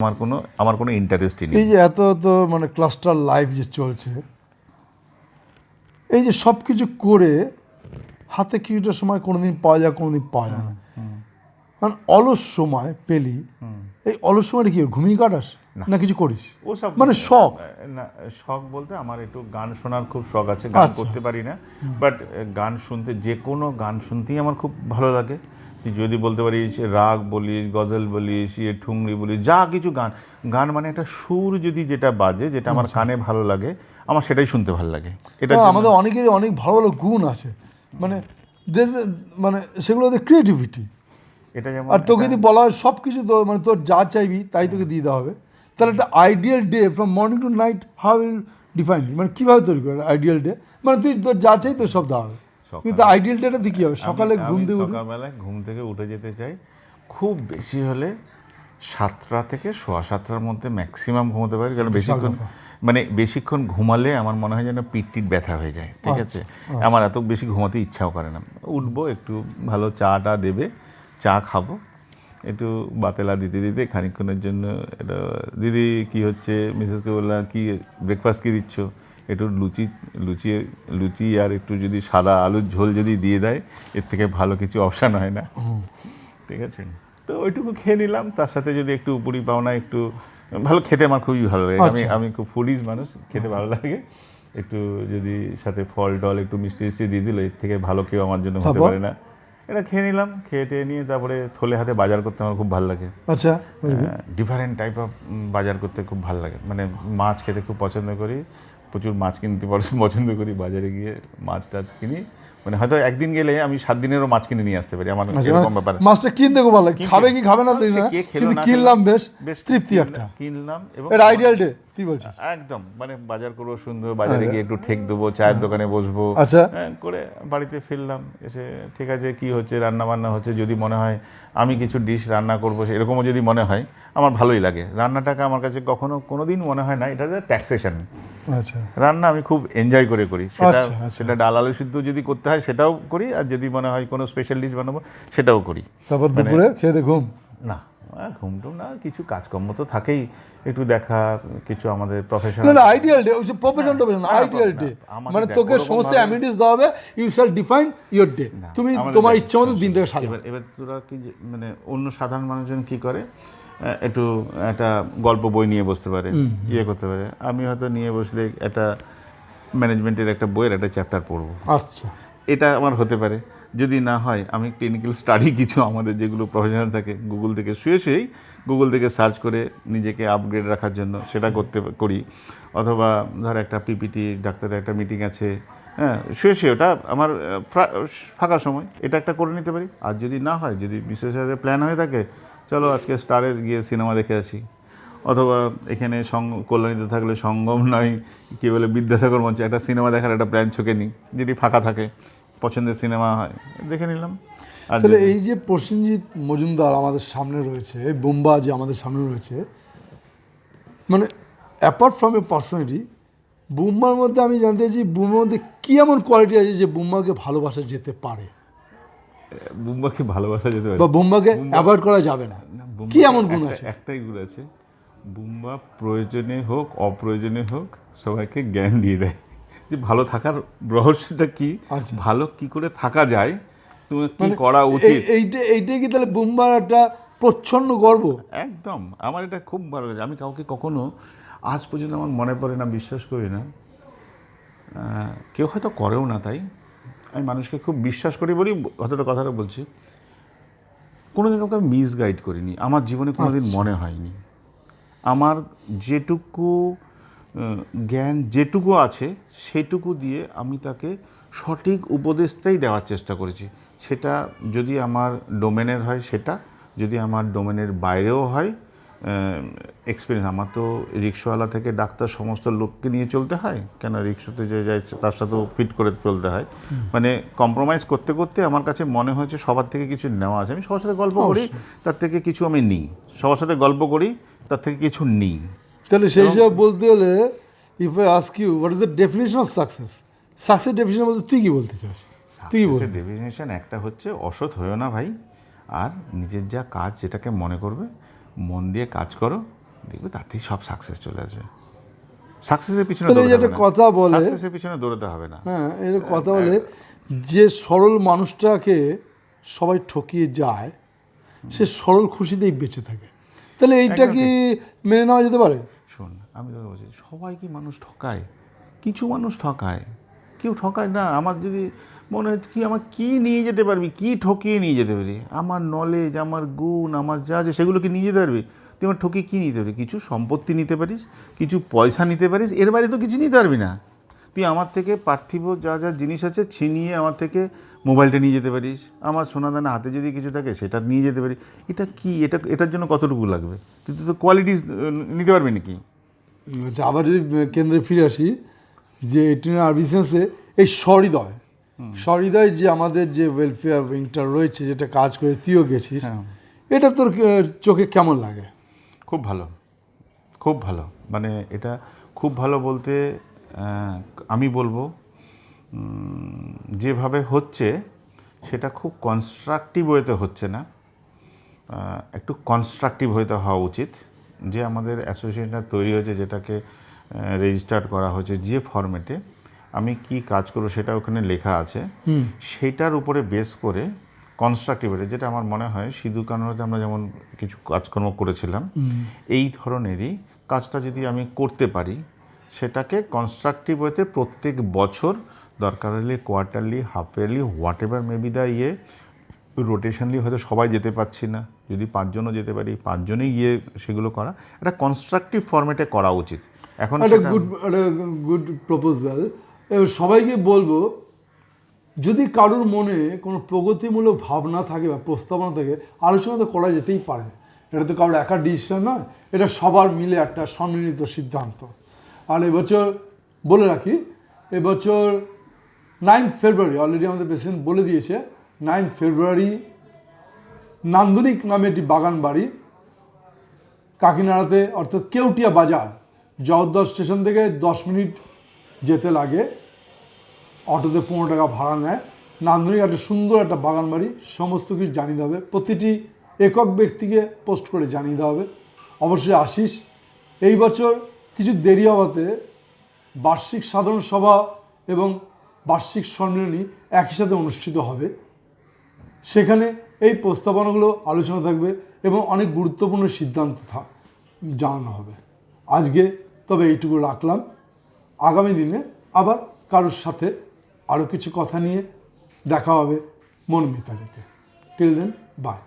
আমার কোনো আমার কোনো ইন্টারেস্টই নেই। এই যে এত এত মানে ক্লাস্টার লাইফ যে চলছে এই যে সব কিছু করে হাতে কিছুটা সময় কোনোদিন পাওয়া যায় কোনোদিন পাওয়া যায় না। মানে অলস সময় পেলি এই অলস সময়টা কি ঘুমিয়ে কাটাস না। কিছু করিস? ও সব মানে শখ। না শখ বলতে আমার একটু গান শোনার খুব শখ আছে গান আচ্ছা। করতে পারি না। বাট গান শুনতে যে কোনো গান শুনতেই আমার খুব ভালো লাগে। তুই যদি বলতে পারিস রাগ বলিস গজল বলিস ইয়ে ঠুংরি বলিস যা কিছু গান। গান মানে একটা সুর যদি যেটা বাজে যেটা আমার কানে ভালো লাগে আমার সেটাই শুনতে ভালো লাগে। এটা আমাদের অনেকেরই অনেক ভালো ভালো গুণ আছে। মানে মানে সেগুলো ওদের ক্রিয়েটিভিটি এটা যেমন আর তোকে যদি বলা হয় সব কিছু তো মানে তোর যা চাইবি তাই তোকে দিয়ে দেওয়া হবে। তাহলে একটা ideal day from morning to night how will define মানে কীভাবে তৈরি করে আইডিয়াল ডে মানে তুই তোর যা চাই তোর সব দেওয়া হবে। কিন্তু আইডিয়াল ডেটা তুই হবে সকালে ঘুম থেকে সকালবেলায় ঘুম থেকে উঠে যেতে চাই। খুব বেশি হলে সাতটা থেকে সোয়া সাতটার মধ্যে ম্যাক্সিমাম ঘুমোতে পারি কারণ বেশিক্ষণ মানে বেশিক্ষণ ঘুমালে আমার মনে হয় যেন পিঠ টিট ব্যথা হয়ে যায় ঠিক আছে? আমার এত বেশি ঘুমাতে ইচ্ছাও করে না। উঠবো একটু ভালো চাটা দেবে চা খাব একটু বাতেলা দিতে দিতে খানিকক্ষণের জন্য এটা দিদি কি হচ্ছে? মিসেসকে বললাম কি ব্রেকফাস্ট কি দিচ্ছ? একটু লুচি লুচি লুচি আর একটু যদি সাদা আলুর ঝোল যদি দিয়ে দেয় এর থেকে ভালো কিছু অপশান হয় না। ঠিক আছে? তো ওইটুকু খেয়ে নিলাম। তার সাথে যদি একটু উপরি পাওনা একটু ভালো খেতে আমার খুবই ভালো লাগে। আমি আচ্ছা। আমি খুব ফুডিজ মানুষ খেতে ভালো লাগে। একটু যদি সাথে ফল টল একটু মিষ্টি মিষ্টি দিয়ে দিলে এর থেকে ভালো কেউ আমার জন্য হতে পারে না। এটা খেয়ে নিলাম খেয়ে টেয়ে নিয়ে তারপরে থলে হাতে বাজার করতে আমার খুব ভালো লাগে। আচ্ছা ডিফারেন্ট টাইপ অফ বাজার করতে খুব ভালো লাগে। মানে মাছ খেতে খুব পছন্দ করি। প্রচুর মাছ কিনতে পছ- পছন্দ করি বাজারে গিয়ে মাছ টাছ কিনি। মানে হয়তো একদিন গেলে আমি সাত দিনেরও মাছ কিনে নিয়ে আসতে পারি। আমার আচ্ছা, এরকম ব্যাপার। মাছটা কিনতে খুব ভালো খাবে কি খাবে না তুই না? কিন্তু কিনলাম বেশ বেশ তৃপ্তি একটা। কিনলাম এবং এটা আইডিয়াল ডে তুই বলছিস। একদম। মানে বাজার করব সুন্দর বাজারে গিয়ে একটু ঠেক দেবো চায়ের দোকানে বসবো। আচ্ছা। হ্যাঁ, করে বাড়িতে ফিরলাম এসে ঠিক আছে কি হচ্ছে রান্না বান্না হচ্ছে যদি মনে হয় আমি কিছু ডিশ রান্না করব এরকমও যদি মনে হয় আমার ভালোই লাগে। রান্নাটাকে আমার কাছে কখনো কোনোদিন মনে হয় না এটা ট্যাক্সেশন রান্না আমি খুব এনজয় করে করি। সেটা আচ্ছা, আচ্ছা, সেটা ডাল আলু সিদ্ধ যদি করতে হয় সেটাও করি আর যদি মনে হয় কোনো স্পেশাল ডিশ বানাবো সেটাও করি। তারপর মানে দুপুরে খেয়ে দে ঘুম? না ঘুম টুম না কিছু কাজকর্ম তো থাকেই। একটু দেখা কিছু আমাদের প্রফেশনাল না আইডিয়াল ডে ওই প্রফেশন টফেশন না, আইডিয়াল ডে মানে তোকে সমস্ত অ্যামিনিটিস দেওয়া হবে you shall define your day তুমি তোমার ইচ্ছা মতো দিনটাকে সাজাও। এবার তোরা কি মানে অন্য সাধারণ মানুষজন কি করে? একটু একটা গল্প বই নিয়ে বসতে পারে ইয়ে করতে পারে। আমি হয়তো নিয়ে বসলে একটা ম্যানেজমেন্টের একটা বইয়ের একটা চ্যাপ্টার পড়ব। আচ্ছা। এটা আমার হতে পারে। যদি না হয় আমি ক্লিনিক্যাল স্টাডি কিছু আমাদের যেগুলো প্রফেশনাল থাকে গুগল থেকে শুয়ে শুয়েই গুগল থেকে সার্চ করে নিজেকে আপগ্রেড রাখার জন্য সেটা করতে করি। অথবা ধর একটা পিপিটি ডাক্তারের একটা মিটিং আছে হ্যাঁ শুয়ে শুয়ে ওটা আমার ফাঁকা সময়। এটা একটা করে নিতে পারি। আর যদি না হয় যদি বিশেষ প্ল্যান হয়ে থাকে চলো আজকে স্টারে গিয়ে সিনেমা দেখে আসি। অথবা এখানে সঙ্গ কল্যাণীতে থাকলে সঙ্গম নয় কী বলে বিদ্যাসাগর মঞ্চে একটা সিনেমা দেখার একটা প্ল্যান ছকে নিই যদি ফাঁকা থাকে পছন্দের সিনেমা হয় দেখে নিলাম। তাহলে এই যে প্রসেনজিৎ মজুমদার আমাদের সামনে রয়েছে বোম্বা যে আমাদের সামনে রয়েছে মানে অ্যাপার্ট ফ্রম এ পার্সোনালিটি বুম্বার মধ্যে আমি জানতে চাইছি বুম্বার মধ্যে কী এমন কোয়ালিটি আছে যে বুম্বাকে ভালোবাসা যেতে পারে? বুম্বাকে ভালোবাসা যেতে পারে। বা বুম্বাকে অ্যাভয়েড করা যাবে না। কি এমন গুণ আছে? একটাই গুণ আছে। বুম্বা প্রয়োজনে হোক অপ্রয়োজনে হোক সবাইকে জ্ঞান দিয়ে দেয়। যে ভালো থাকার রহস্যটা কি? আচ্ছা। ভালো কি করে থাকা যায়? তোমার কি মানে করা উচিত? এইটা এইটাই কি তাহলে বুম্বার একটা প্রচ্ছন্ন গর্ব? একদম। আমার এটা খুব ভালো লাগে আমি কাউকে কখনো আজ পর্যন্ত আমার মনে পড়ে না বিশ্বাস করি না। কেউ হয়তো করেও না তাই। আমি মানুষকে খুব বিশ্বাস করি বলি কতটা কথাটা বলছি। কোনোদিন ওকে মিসগাইড করিনি। আমার জীবনে কোনোদিন মনে হয়নি। আমার যেটুকু জ্ঞান যেটুকু আছে সেটুকু দিয়ে আমি তাকে সঠিক উপদেশটাই দেওয়ার চেষ্টা করেছি। সেটা যদি আমার ডোমেনের হয় সেটা। যদি আমার ডোমেনের বাইরেও হয় এক্সপিরিয়েন্স আমার তো রিক্সাওয়ালা থেকে ডাক্তার সমস্ত লোককে নিয়ে চলতে হয়। কেন রিক্সাতে যে যায় তার সাথেও ফিট করে চলতে হয়। মানে কম্প্রোমাইজ করতে করতে আমার কাছে মনে হয়েছে সবার থেকে কিছু নেওয়া আছে। আমি সবার সাথে গল্প করি তার থেকে কিছু আমি নিই। সবার সাথে গল্প করি তার থেকে কিছু নিই। তাহলে সেই হিসাবে বলতে হলে if I ask you what is the definition of success success definition বলতে তুই কি বলতে চাস? তুই ডেফিনেশন একটা হচ্ছে অসৎ হয়েও না ভাই আর নিজের যা কাজ যেটাকে মনে করবে। মন দিয়ে কাজ করো দেখবে তাতেই সব সাকসেস চলে আসবে। সাকসেসের পিছনে একটা কথা বলে সাকসেসের পিছনে দৌড়াতে হবে না। হ্যাঁ এর কথা বলে যে সরল মানুষটাকে সবাই ঠকিয়ে যায় সে সরল খুশিতেই বেঁচে থাকে। তাহলে এইটা কি মেনে নেওয়া যেতে পারে? শোন আমি তোকে বলছি সবাই কি মানুষ ঠকায়? কিছু মানুষ ঠকায়। কেউ ঠকায় না আমার যদি মনে হয় কি আমার কি নিয়ে যেতে পারবি? কি ঠকিয়ে নিয়ে যেতে পারবি আমার নলেজ আমার গুণ, আমার যা আছে সেগুলো কি নিয়ে যেতে পারবি? তুই আমার ঠকিয়ে কী নিতে পারবি? কিছু সম্পত্তি নিতে পারিস, কিছু পয়সা নিতে পারিস, এর বাইরে তো কিছু নিতে পারবি না। তুই আমার থেকে পার্থিব যা যা জিনিস আছে ছিনিয়ে আমার থেকে মোবাইলটা নিয়ে যেতে পারিস। আমার সোনাদানা হাতে যদি কিছু থাকে সেটা নিয়ে যেতে পারিস। এটা কি? এটা, এটার জন্য কতটুকু লাগবে? তুই তো কোয়ালিটি নিতে পারবি নাকি? আচ্ছা আবার যদি কেন্দ্রে ফিরে আসি, যে আর বিজনেসে এই সহৃদয় সহৃদয় যে আমাদের যে ওয়েলফেয়ার উইংটা রয়েছে যেটা কাজ করে তুইও গেছিস হ্যাঁ। এটা তোর চোখে কেমন লাগে? খুব ভালো। খুব ভালো। মানে এটা খুব ভালো বলতে আমি বলব যেভাবে হচ্ছে সেটা খুব কনস্ট্রাকটিভ ওয়েতে হচ্ছে না। একটু কনস্ট্রাকটিভ হইতে হওয়া উচিত। যে আমাদের অ্যাসোসিয়েশনটা তৈরি হয়েছে যেটাকে রেজিস্টার করা হয়েছে যে ফরম্যাটে আমি কি কাজ করব সেটা ওখানে লেখা আছে। সেটার উপরে বেস করে কনস্ট্রাকটিভ যেটা আমার মনে হয় সিধু কানোতে আমরা যেমন কিছু কাজকর্ম করেছিলাম এই ধরনেরই কাজটা যদি আমি করতে পারি সেটাকে কনস্ট্রাকটিভ ওয়েতে প্রত্যেক বছর দরকার হলে quarterly half yearly whatever maybe the ইয়ে রোটেশনলি হয়তো সবাই যেতে পারছি না। যদি পাঁচজনও যেতে পারি পাঁচজনেই গিয়ে সেগুলো করা একটা কনস্ট্রাকটিভ ফরম্যাটে করা উচিত। এখন গুড একটা গুড প্রপোজাল সবাইকে বলব, যদি কারোর মনে কোনো প্রগতিমূলক ভাবনা থাকে বা প্রস্তাবনা থাকে, আলোচনা তো করা যেতেই পারে। এটা তো কারোর একা ডিসিশন নয়, এটা সবার মিলে একটা সম্মিলিত সিদ্ধান্ত। আর এবছর বলে রাখি, এবছর নাইন ফেব্রুয়ারি অলরেডি আমাদের প্রেসিডেন্ট বলে দিয়েছে নাইন ফেব্রুয়ারি নান্দনিক নামে একটি বাগান বাড়ি, কাকিনাড়াতে, অর্থাৎ কেউটিয়া বাজার, জগদ্দল স্টেশন থেকে দশ মিনিট যেতে লাগে। অটোতে পনেরো টাকা ভাড়া নেয়। নান্দনিক একটা সুন্দর একটা বাগান বাড়ি, সমস্ত কিছু জানিয়ে দেওয়া হবে। প্রতিটি একক ব্যক্তিকে পোস্ট করে জানিয়ে দেওয়া হবে। অবশ্যই আসিস। এই বছর কিছু দেরি হওয়াতে বার্ষিক সাধারণ সভা এবং বার্ষিক সম্মেলনী একই সাথে অনুষ্ঠিত হবে। সেখানে এই প্রস্তাবনাগুলো আলোচনা থাকবে এবং অনেক গুরুত্বপূর্ণ সিদ্ধান্ত জানানো হবে। আজকে তবে এইটুকু রাখলাম। আগামী দিনে আবার কারোর সাথে আরও কিছু কথা নিয়ে দেখা হবে মন মিতালিতে টিল দেন বাই